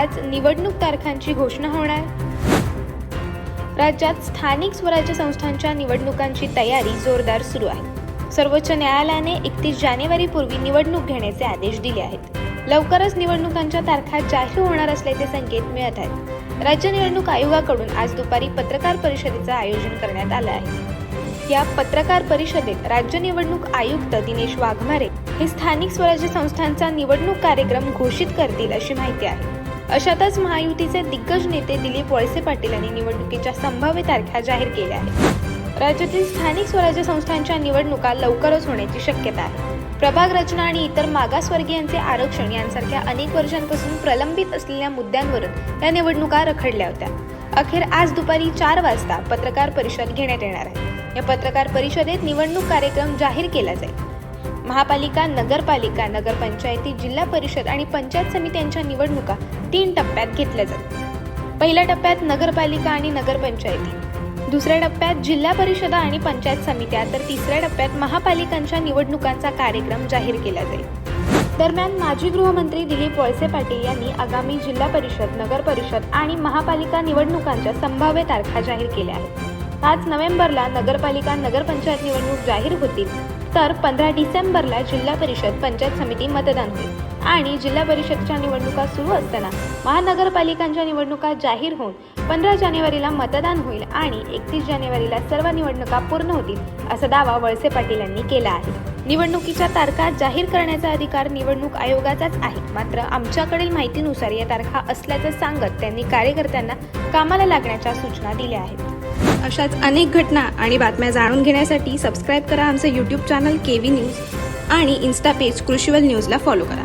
आज निवडणूक तारखांची घोषणा होणार? राज्यात स्थानिक स्वराज्य संस्थांच्या निवडणुकांची तयारी जोरदार सुरू आहे. सर्वोच्च न्यायालयाने एकतीस जानेवारीपूर्वी निवडणूक घेण्याचे आदेश दिले आहेत. लवकरच निवडणुकांच्या तारखा जाहीर होणार असल्याचे संकेत मिळत आहेत. राज्य निवडणूक आयोगाकडून आज दुपारी पत्रकार परिषदेचं आयोजन करण्यात आलं आहे. या पत्रकार परिषदेत राज्य निवडणूक आयुक्त दिनेश वाघमारे हे स्थानिक स्वराज्य संस्थांचा निवडणूक कार्यक्रम घोषित करतील अशी माहिती आहे. अशातच महायुतीचे दिग्गज नेते दिलीप वळसे पाटील यांनी निवडणुकीच्या संभाव्य तारखा जाहीर केल्या आहेत. राज्यातील स्थानिक स्वराज्य संस्थांच्या निवडणुका लवकरच होण्याची शक्यता आहे. प्रभाग रचना आणि इतर मागासवर्गीयांचे आरक्षण यांसारख्या अनेक वर्षांपासून प्रलंबित असलेल्या मुद्द्यांवरून या निवडणुका रखडल्या होत्या. अखेर आज दुपारी चार वाजता पत्रकार परिषद घेण्यात येणार आहे. या पत्रकार परिषदेत निवडणूक कार्यक्रम जाहीर केला जाईल. महापालिका नगरपालिका नगरपंचायती जिल्हा परिषद आणि पंचायत समित्यांच्या निवडणुका तीन टप्प्यात घेतल्या जातात. पहिल्या टप्प्यात नगरपालिका आणि नगरपंचायती. दुसऱ्या टप्प्यात जिल्हा परिषदा आणि पंचायत समित्या तर तिसऱ्या टप्प्यात महापालिकांच्या निवडणुकांचा कार्यक्रम जाहीर केला जाईल. दरम्यान माजी गृहमंत्री दिलीप वळसे पाटील यांनी आगामी जिल्हा परिषद नगर परिषद आणि महापालिका निवडणुकांच्या संभाव्य तारखा जाहीर केल्या आहेत. पाच नोव्हेंबरला नगरपालिका नगरपंचायत निवडणूक जाहीर होतील. तर पंधरा डिसेंबरला जिल्हा परिषद पंचायत समिती मतदान होईल. आणि जिल्हा परिषदच्या निवडणुका सुरू असताना महानगरपालिकांच्या निवडणुका जाहीर होऊन पंधरा जानेवारीला मतदान होईल आणि एकतीस जानेवारीला सर्व निवडणुका पूर्ण होतील असा दावा वळसे पाटील यांनी केला आहे. निवडणुकीच्या तारखा जाहीर करण्याचा अधिकार निवडणूक आयोगाचाच आहे. मात्र आमच्याकडील माहितीनुसार या तारखा असल्याचं सांगत त्यांनी कार्यकर्त्यांना कामाला लागण्याच्या सूचना दिल्या आहेत. अशाच अनेक घटना आणि बातम्या जाणून घेण्यासाठी सबस्क्राईब करा आमचं YouTube channel K V news आणि इन्स्टा पेज कृषीवल न्यूजला फॉलो करा.